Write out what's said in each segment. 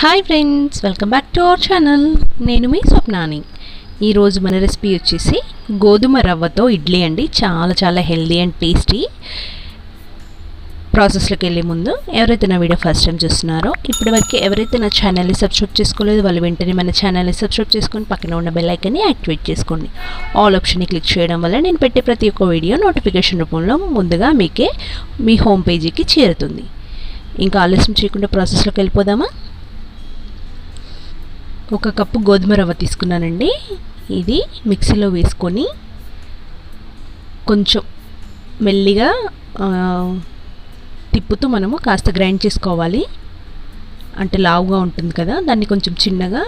Hi friends welcome back to our channel నేను మీ స్వప్నాని. ఈరోజు మన రెసిపీ వచ్చేసి గోధుమ రవ్వతో ఇడ్లీ అండి. చాలా చాలా హెల్దీ అండ్ టేస్టీ ప్రాసెస్లోకి వెళ్ళే ముందు ఎవరైతే నా వీడియో ఫస్ట్ టైం చూస్తున్నారో ఇప్పటి వరకు ఎవరైతే నా ఛానల్ని సబ్స్క్రైబ్ చేసుకోలేదు వాళ్ళు వెంటనే మన ఛానల్ని సబ్స్క్రైబ్ చేసుకొని పక్కన ఉన్న బెల్ ఐకన్ని యాక్టివేట్ చేసుకోండి. ఆల్ ఆప్షన్ని క్లిక్ చేయడం వల్ల నేను పెట్టే ప్రతి ఒక్క వీడియో నోటిఫికేషన్ రూపంలో ముందుగా మీకే మీ హోమ్ పేజీకి చేరుతుంది. ఇంకా ఆలస్యం చేయకుండా ప్రాసెస్లోకి వెళ్ళిపోదామా? ఒక కప్పు గోధుమ రవ్వ తీసుకున్నానండి. ఇది మిక్సీలో వేసుకొని కొంచెం మెల్లిగా తిప్పుతూ మనము కాస్త గ్రైండ్ చేసుకోవాలి. అంటే లావుగా ఉంటుంది కదా దాన్ని కొంచెం చిన్నగా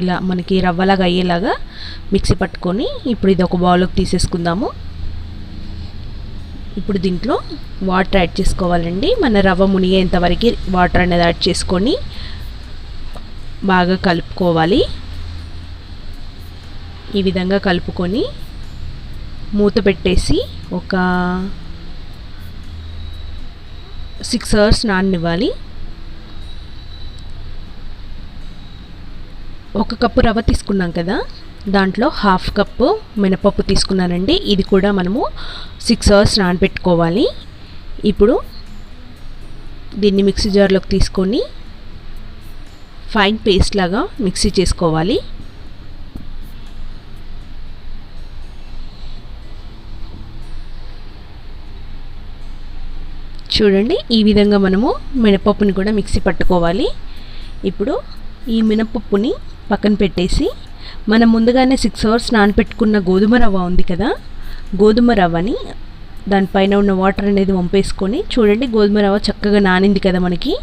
ఇలా మనకి రవ్వలాగా అయ్యేలాగా మిక్సీ పట్టుకొని ఇప్పుడు ఇది ఒక బౌల్లోకి తీసేసుకుందాము. ఇప్పుడు దీంట్లో వాటర్ యాడ్ చేసుకోవాలండి. మన రవ్వ మునిగేంత వరకు వాటర్ అనేది యాడ్ చేసుకొని బాగా కలుపుకోవాలి. ఈ విధంగా కలుపుకొని మూత పెట్టేసి ఒక సిక్స్ అవర్స్ నాననివ్వాలి. ఒక కప్పు రవ్వ తీసుకున్నాం కదా దాంట్లో హాఫ్ కప్పు మినపప్పు తీసుకున్నానండి. ఇది కూడా మనము సిక్స్ అవర్స్ నానబెట్టుకోవాలి ఇప్పుడు దీన్ని మిక్సీ జార్లోకి తీసుకొని ఫైన్ పేస్ట్ లాగా మిక్సీ చేసుకోవాలి. చూడండి ఈ విధంగా మనము మినపప్పుని కూడా మిక్సీ పట్టుకోవాలి. ఇప్పుడు ఈ మినపప్పుని పక్కన పెట్టేసి మనం ముందుగానే సిక్స్ అవర్స్ నానపెట్టుకున్న గోధుమ రవ్వ ఉంది కదా గోధుమ రవ్వని దానిపైన ఉన్న వాటర్ అనేది వంపేసుకొని చూడండి గోధుమ రవ్వ చక్కగా నానింది కదా మనకి.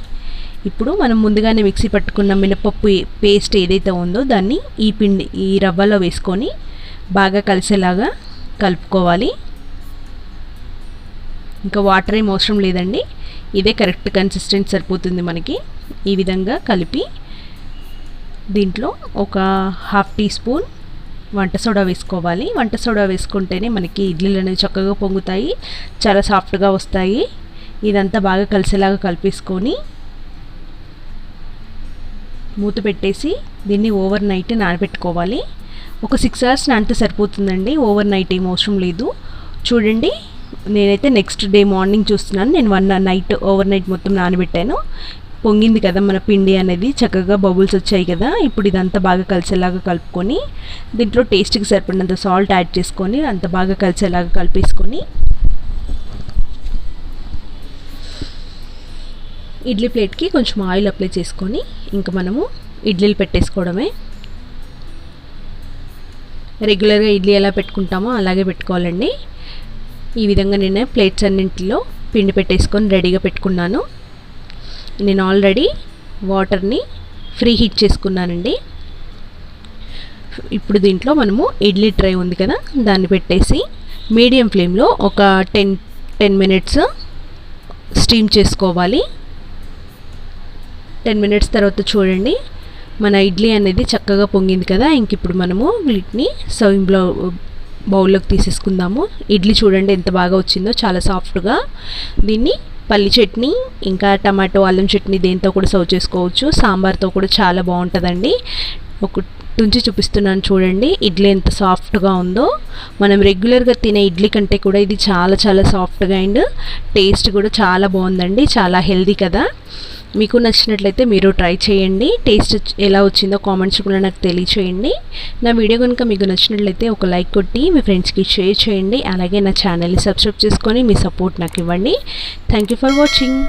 ఇప్పుడు మనం ముందుగానే మిక్సీ పట్టుకున్న మినపప్పు పేస్ట్ ఏదైతే ఉందో దాన్ని ఈ పిండి ఈ రవ్వలో వేసుకొని బాగా కలిసేలాగా కలుపుకోవాలి. ఇంకా వాటర్ ఏం అవసరం లేదండి. ఇదే కరెక్ట్ కన్సిస్టెంట్ సరిపోతుంది మనకి. ఈ విధంగా కలిపి దీంట్లో ఒక హాఫ్ టీ స్పూన్ వంట సోడా వేసుకోవాలి. వంట సోడా వేసుకుంటేనే మనకి ఇడ్లీలు అనేవి చక్కగా పొంగుతాయి చాలా సాఫ్ట్గా వస్తాయి. ఇదంతా బాగా కలిసేలాగా కలిపేసుకొని మూత పెట్టేసి దీన్ని ఓవర్ నైట్ నానబెట్టుకోవాలి. ఒక సిక్స్ అవర్స్ నానితే సరిపోతుందండి. ఓవర్ నైట్ ఏం అవసరం లేదు. చూడండి నేనైతే నెక్స్ట్ డే మార్నింగ్ చూస్తున్నాను. నేను వన్ నైట్ ఓవర్ నైట్ మొత్తం నానబెట్టాను. పొంగింది కదా మన పిండి అనేది. చక్కగా బబుల్స్ వచ్చాయి కదా. ఇప్పుడు ఇదంతా బాగా కలిసేలాగా కలుపుకొని దీంట్లో టేస్ట్కి సరిపడినంత సాల్ట్ యాడ్ చేసుకొని అంత బాగా కలిసేలాగా కలిపేసుకొని ఇడ్లీ ప్లేట్కి కొంచెం ఆయిల్ అప్లై చేసుకొని ఇంకా మనము ఇడ్లీలు పెట్టేసుకోవడమే. రెగ్యులర్గా ఇడ్లీ ఎలా పెట్టుకుంటామో అలాగే పెట్టుకోవాలండి. ఈ విధంగా నేను ప్లేట్స్ అన్నింటిలో పిండి పెట్టేసుకొని రెడీగా పెట్టుకున్నాను. నేను ఆల్రెడీ వాటర్ని ఫ్రీ హీట్ చేసుకున్నానండి. ఇప్పుడు దీంట్లో మనము ఇడ్లీ ట్రై ఉంది కదా దాన్ని పెట్టేసి మీడియం ఫ్లేమ్లో ఒక టెన్ టెన్ మినిట్స్ స్టీమ్ చేసుకోవాలి. టెన్ మినిట్స్ తర్వాత చూడండి. మన ఇడ్లీ అనేది చక్కగా పొంగింది కదా. ఇంక ఇప్పుడు మనము వీటిని బ్లౌ బౌల్లోకి తీసేసుకుందాము. ఇడ్లీ చూడండి ఎంత బాగా వచ్చిందో చాలా సాఫ్ట్గా. దీన్ని పల్లి చట్నీ ఇంకా టమాటో అల్లం చట్నీ దేంతో కూడా సర్వ్ చేసుకోవచ్చు. సాంబార్తో కూడా చాలా బాగుంటుందండి. ఒక తుంచి చూపిస్తున్నాను చూడండి. ఇడ్లీ ఎంత సాఫ్ట్గా ఉందో. మనం రెగ్యులర్గా తినే ఇడ్లీ కంటే కూడా ఇది చాలా చాలా సాఫ్ట్గా అండ్ టేస్ట్ కూడా చాలా బాగుందండి. చాలా హెల్దీ కదా. మీకు నచ్చినట్లయితే మీరు ట్రై చేయండి. టేస్ట్ ఎలా వచ్చిందో కామెంట్స్ కూడా నాకు తెలియచేయండి. నా వీడియో కనుక మీకు నచ్చినట్లయితే ఒక లైక్ కొట్టి మీ ఫ్రెండ్స్కి షేర్ చేయండి. అలాగే నా ఛానల్ని సబ్స్క్రైబ్ చేసుకొని మీ సపోర్ట్ నాకు ఇవ్వండి. Thank you for watching